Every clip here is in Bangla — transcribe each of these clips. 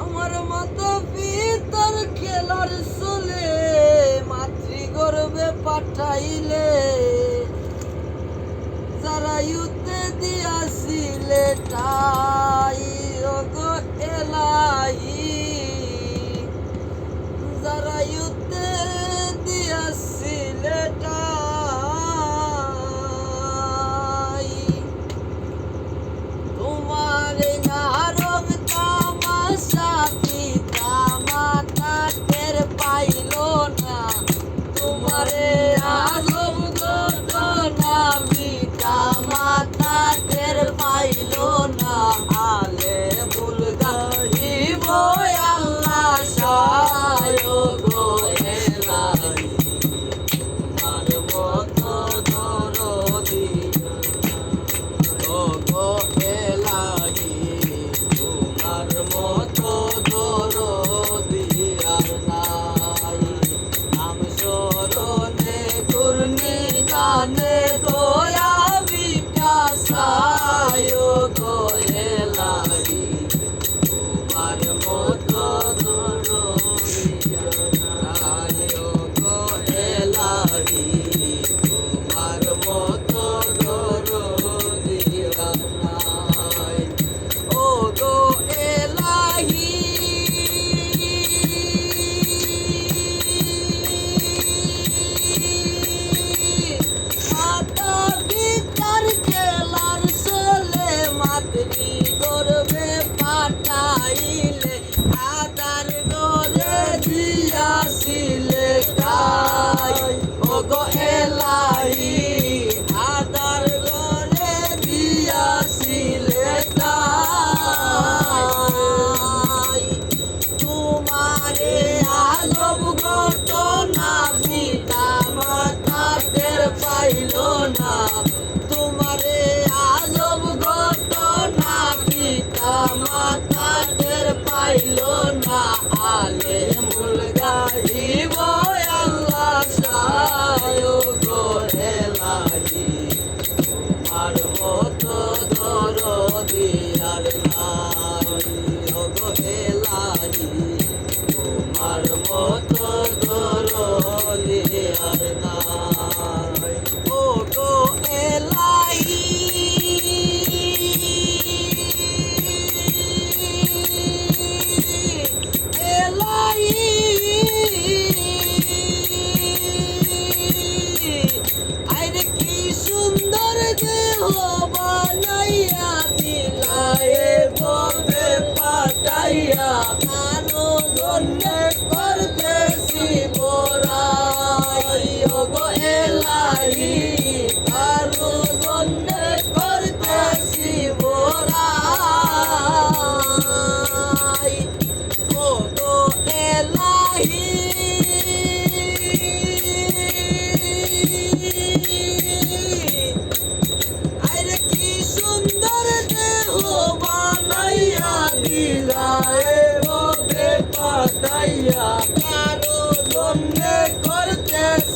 আমার মাতা পিতার খেলার সোলে মাতৃগর্ভে পাঠাইলে। যারা ইউতে দিয়াছিলে ঠাই এলা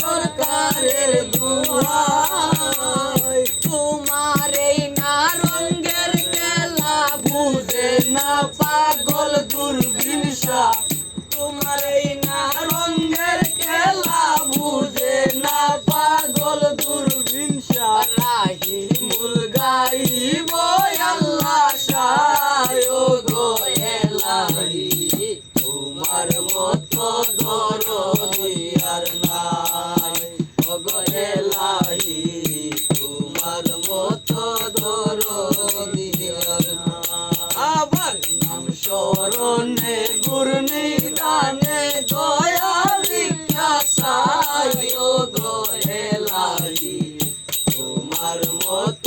Shut. Out.